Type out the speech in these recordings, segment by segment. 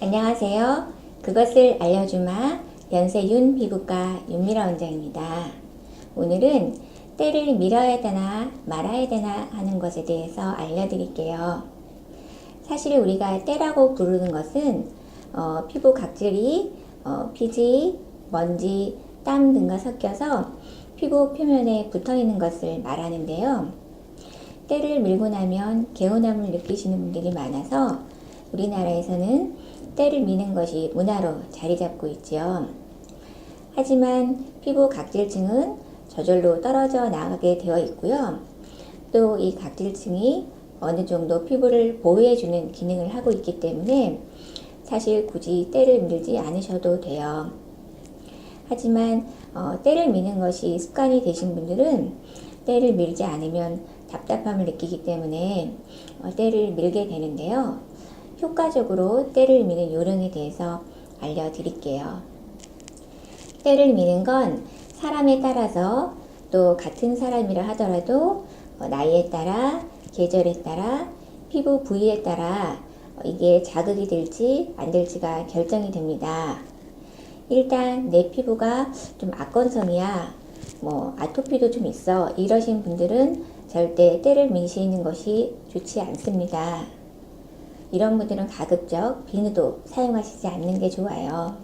안녕하세요. 그것을 알려주마 연세윤 피부과 윤미라 원장입니다. 오늘은 때를 밀어야 되나 말아야 되나 하는 것에 대해서 알려드릴게요. 사실 우리가 때라고 부르는 것은 어, 피부 각질이 어, 피지, 먼지, 땀 등과 섞여서 피부 표면에 붙어 있는 것을 말하는데요. 때를 밀고 나면 개운함을 느끼시는 분들이 많아서 우리나라에서는 때를 미는 것이 문화로 자리 잡고 있지요. 하지만 피부 각질층은 저절로 떨어져 나가게 되어 있고요. 또 이 각질층이 어느 정도 피부를 보호해주는 기능을 하고 있기 때문에 사실 굳이 때를 밀지 않으셔도 돼요. 하지만 어, 때를 미는 것이 습관이 되신 분들은 때를 밀지 않으면 답답함을 느끼기 때문에 어, 때를 밀게 되는데요. 효과적으로 때를 미는 요령에 대해서 알려드릴게요. 때를 미는 건 사람에 따라서 또 같은 사람이라 하더라도 어, 나이에 따라 계절에 따라 피부 부위에 따라 어, 이게 자극이 될지 안 될지가 결정이 됩니다. 일단 내 피부가 좀 악건성이야, 뭐 아토피도 좀 있어 이러신 분들은 절대 때를 미시는 것이 좋지 않습니다. 이런 분들은 가급적 비누도 사용하시지 않는 게 좋아요.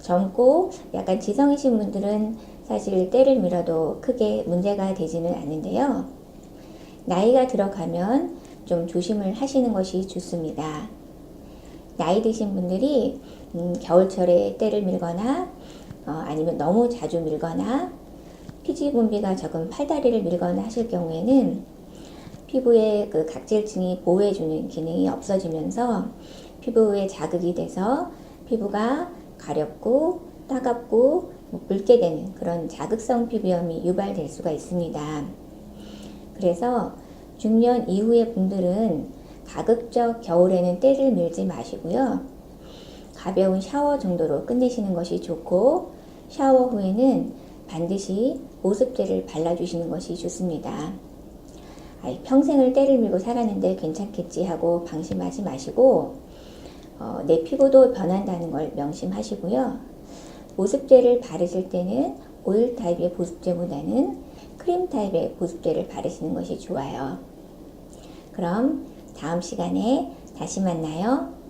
젊고 약간 지성이신 분들은 사실 때를 밀어도 크게 문제가 되지는 않는데요. 나이가 들어가면 좀 조심을 하시는 것이 좋습니다. 나이 드신 분들이 음, 겨울철에 때를 밀거나 어, 아니면 너무 자주 밀거나 피지 분비가 적은 팔다리를 밀거나 하실 경우에는 피부의 그 각질층이 보호해주는 기능이 없어지면서 피부에 자극이 돼서 피부가 가렵고 따갑고 뭐 붉게 되는 그런 자극성 피부염이 유발될 수가 있습니다. 그래서 중년 이후의 분들은 가급적 겨울에는 때를 밀지 마시고요. 가벼운 샤워 정도로 끝내시는 것이 좋고 샤워 후에는 반드시 보습제를 발라주시는 것이 좋습니다. 평생을 때를 밀고 살았는데 괜찮겠지 하고 방심하지 마시고 어, 내 피부도 변한다는 걸 명심하시고요. 보습제를 바르실 때는 오일 타입의 보습제보다는 크림 타입의 보습제를 바르시는 것이 좋아요. 그럼 다음 시간에 다시 만나요.